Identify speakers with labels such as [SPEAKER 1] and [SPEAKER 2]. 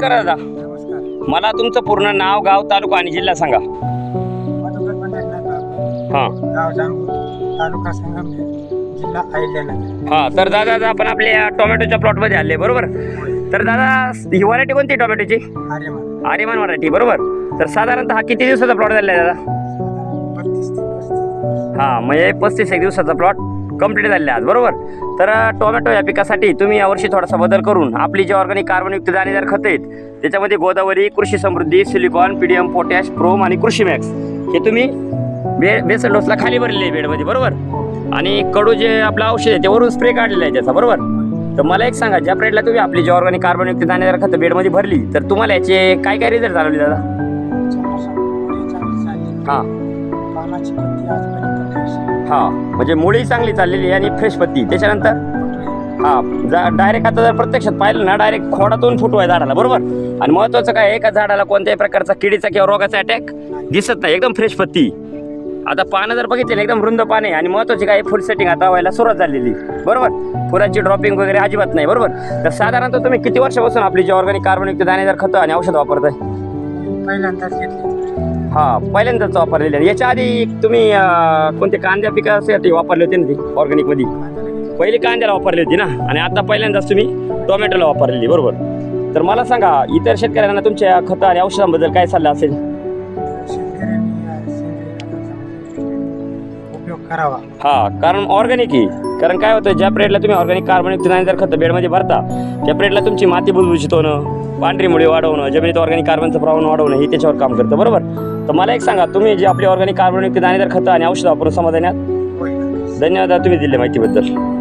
[SPEAKER 1] नमस्कार दादा.
[SPEAKER 2] नमस्कार.
[SPEAKER 1] मला तुमचं पूर्ण नाव गाव तालुका आणि जिल्हा सांगा.
[SPEAKER 2] मधुकर
[SPEAKER 1] हां.
[SPEAKER 2] गाव जांभूळ तालुका संगमनेर जिल्हा अहिल्यानगर.
[SPEAKER 1] हां तर दादा आपण आपल्या टोमॅटोच्या प्लॉटमध्ये आले बरोबर? तर दादा ही व्हरायटी कोणती आहे टोमॅटोची?
[SPEAKER 2] आर्यमान.
[SPEAKER 1] आर्यमान व्हरायटी बरोबर? तर साधारणतः हा किती दिवसाचा प्लॉट झालेला आहे दादा?
[SPEAKER 2] बत्तीस ते पस्तीस
[SPEAKER 1] हां म्हणजे पस्तीस एक दिवसाचा प्लॉट कंप्लीट झालेला आज बरोबर? तर टोमॅटो या पिकासाठी तुम्ही यावर्षी थोडासा बदल करून आपली जे ऑर्गॅनिक कार्बनयुक्त दाणेदार खतं आहेत त्याच्यामध्ये Godavari Krishi Samruddhi silicon PDM potash PROM आणि कृषी मॅक्स हे तुम्ही बे बेसल डोसला खाली भरलेले आहे बेडमध्ये बरोबर? आणि कडू जे आपलं औषध आहे ते वरून स्प्रे काढलेलं आहे त्याचा बरोबर? तर मला एक सांगा ज्या प्रेडला तुम्ही आपली जी ऑर्गॅनिक कार्बनयुक्त दाणेदार खतं बेडमध्ये भरली तर तुम्हाला याचे काय काय रिझल्ट जाणवले दादा? हां. हां म्हणजे मुळी चांगली चाललेली आहे आणि फ्रेश पत्ती. त्याच्यानंतर हा जा डायरेक्ट आता जर प्रत्यक्षात पाहिलं ना डायरेक्ट खोडातून फुटू आहे झाडाला बरोबर? आणि महत्वाचं काय एका झाडाला कोणत्याही प्रकारचा किडीचा किंवा रोगाचा अटॅक दिसत नाही एकदम फ्रेश पत्ती. आता पानं जर बघितले ना एकदम रुंद पाने आणि महत्वाची काय फुल सेटिंग आता व्हायला सुरुवात झालेली बरोबर? फुलाची ड्रॉपिंग वगैरे अजिबात नाही बरोबर? तर साधारणतः तुम्ही किती वर्षापासून आपली जी ऑर्गॅनिक कार्बनयुक्त दाणेदार खतं आणि औषध वापरताय?
[SPEAKER 2] पहिल्यांदाच घेतली.
[SPEAKER 1] हा पहिल्यांदाच वापरलेले आहे. याच्या आधी तुम्ही अं, कोणते कांद्या पिकासाठी वापरले होते ना ते ऑर्गॅनिकमध्ये?
[SPEAKER 2] कांद्याला घेतली
[SPEAKER 1] पहिली कांद्याला वापरली होती ना? आणि आता पहिल्यांदाच तुम्ही टोमॅटोला वापरलेली बरोबर? तर मला सांगा इतर शेतकऱ्यांना तुमच्या खतं आणि औषधांबद्दल काय सल्ला असेल?
[SPEAKER 2] तर शेतकऱ्यांनी या सेंद्रिय खताचा म्हणजे उपयोग करावा.
[SPEAKER 1] हा कारण ऑर्गॅनिक आहे. कारण काय होतं ज्या पिरियडला तुम्ही ऑर्गॅनिक कार्बनिक जर खतं बेडमध्ये भरता त्या पिरियडला तुमची माती भुसभुशीत होणं पांढरी मुळे वाढवणं जमिनीत ऑर्गॅनिक कार्बनचं प्रमाण वाढवणं हे त्याच्यावर काम करतं बरोबर? तर मला एक सांगा तुम्ही जे आपली ऑर्गॅनिक कार्बनिक दाणेदार खतं आणि औषध वापरून समाधानी आहात?
[SPEAKER 2] होईल
[SPEAKER 1] धन्यवाद तुम्ही दिले माहितीबद्दल.